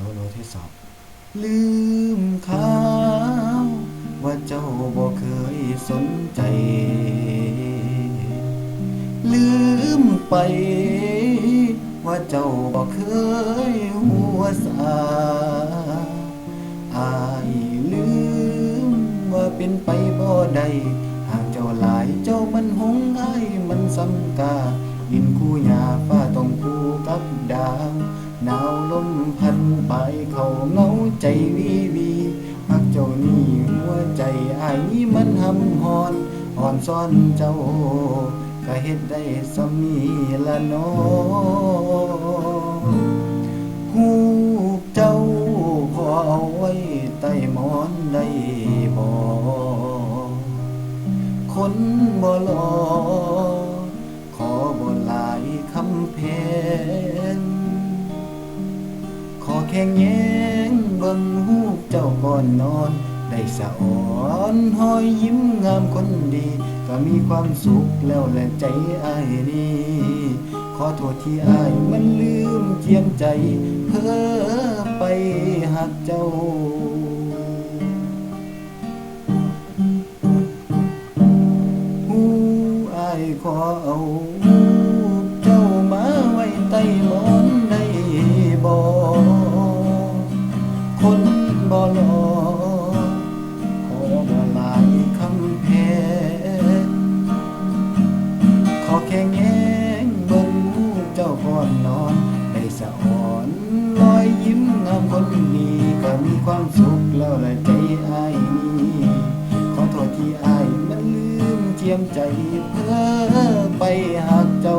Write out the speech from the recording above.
โลโลที่สอบลืมเขาว่าเจ้าบ่เคยสนใจ ลืมไป ว่าเจ้าบ่เคยหัวสาอายลืมว่าเป็นไปบ่ได้หากเจ้าหลายเจ้ามันหงายมันสำกาดินคู่หญ้าฟ้าต้องคู่กับดา มพัดไปเขาเงาใจวีวีหักเจ้านี่หัวใจไอายนี่มันหำหอนอ่อนซ่อนเจ้าก็เฮ็ดได้สำนีละน้อหูเจ้าขอเอาไว้ใต้หมอนได้บ่คนบ่หลอขอบ่หลายคำเพ นขอแค่แยงเบิ่งหูเจ้าก่อนนอน ได้สะอ่อนหอยยิ้มงามคนดี ก็มีความสุขแล้วและใจอายนี่ขอโทษที่อายมันลืมเจียมใจ เพ้อไปหักเจ้าหูอายขอเอา คนนี้ก็มีความสุขแล้วแหละใจอายนี่ขอโทษที่อายมันลืมเจียมใจเพ้อไปหากเจ้า